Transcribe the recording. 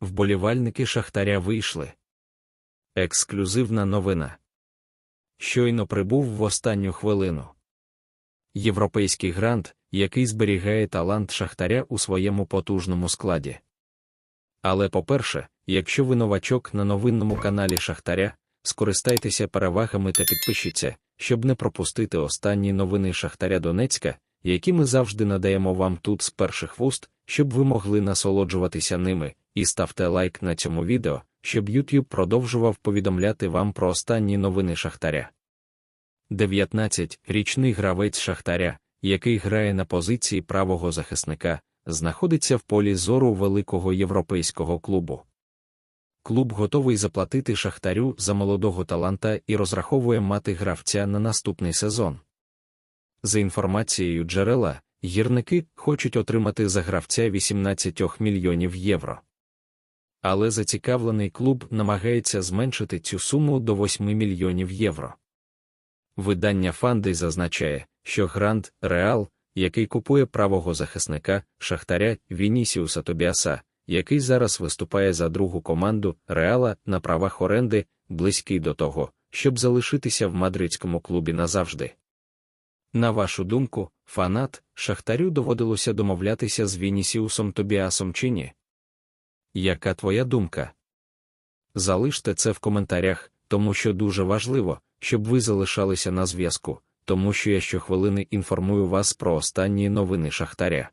Вболівальники Шахтаря вийшли. Ексклюзивна новина. Щойно прибув в останню хвилину. Європейський грант, який зберігає талант Шахтаря у своєму потужному складі. Але по-перше, якщо ви новачок на новинному каналі Шахтаря, скористайтеся перевагами та підпишіться, щоб не пропустити останні новини Шахтаря Донецька, які ми завжди надаємо вам тут з перших вуст, щоб ви могли насолоджуватися ними, і ставте лайк на цьому відео, щоб YouTube продовжував повідомляти вам про останні новини Шахтаря. 19-річний гравець Шахтаря, який грає на позиції правого захисника, знаходиться в полі зору великого європейського клубу. Клуб готовий заплатити Шахтарю за молодого таланта і розраховує мати гравця на наступний сезон. За інформацією джерела, гірники хочуть отримати за гравця 18 мільйонів євро. Але зацікавлений клуб намагається зменшити цю суму до 8 мільйонів євро. Видання Фанди зазначає, що Гранд Реал, який купує правого захисника Шахтаря Вінісіуса Тобіаса, який зараз виступає за другу команду Реала на правах оренди, близький до того, щоб залишитися в мадридському клубі назавжди. На вашу думку, фанат Шахтарю доводилося домовлятися з Вінісіусом Тобіасом чи ні? Яка твоя думка? Залиште це в коментарях, тому що дуже важливо, щоб ви залишалися на зв'язку, тому що я щохвилини інформую вас про останні новини Шахтаря.